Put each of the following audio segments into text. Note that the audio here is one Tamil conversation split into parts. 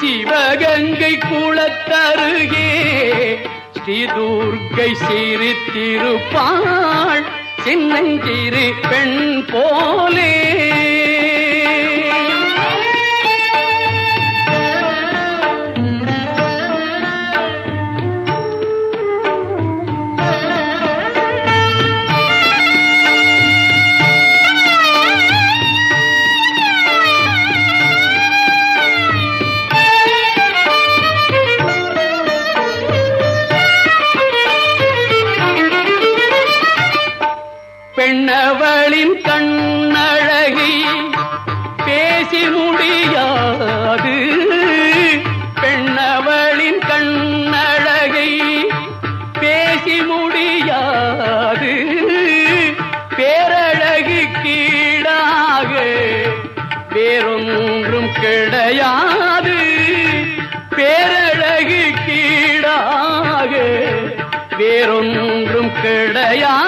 சிவகங்கை குளத்தருகே ஸ்ரீ துர்க்கை சிரித்திருப்பாள் சின்னஞ்சிறு பெண் போலே. பெண்ணவளின் கண்ணழகி பேசி முடியாது. பெண்ணவளின் கண்ணழகை பேசி முடியாது. பேரழகி கீழாக வேறொன்றும் கிடையாது. பேரழகு கீழாக வேறொன்றும் கிடையாது.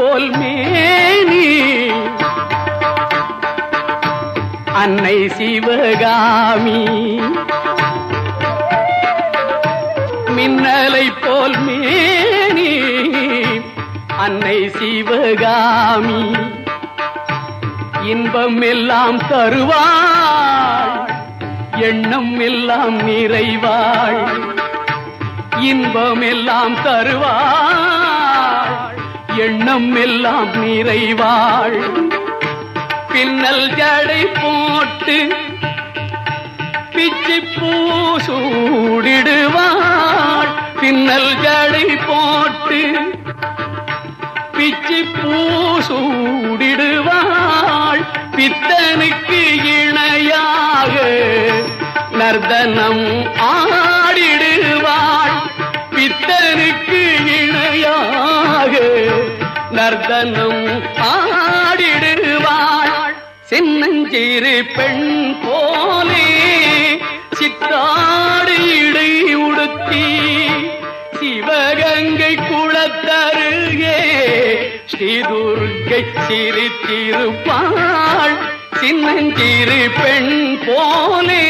போல் மேனி. அன்னை சிவகாமி. மின்னலை போல் மேனி. அன்னை சிவகாமி. இன்பம் எல்லாம் தருவாள். எண்ணம் எல்லாம் நிறைவாள். இன்பம் எல்லாம் தருவாள். எண்ணம் எல்லாம் நிறைவாள். பின்னல் ஜடை போட்டு பிச்சி பூசூடிடுவாள். பின்னல் ஜடை போட்டு பிச்சி சூ நர்தனம் ஆடிடுவாள். சின்னஞ்சிறு பெண் போலே சித்தாடு இடை உடுத்தி சிவகங்கை குளத்தருகே ஸ்ரீதுர்க்கை சிரித்திருப்பாள். சின்னஞ்சிறு பெண் போலே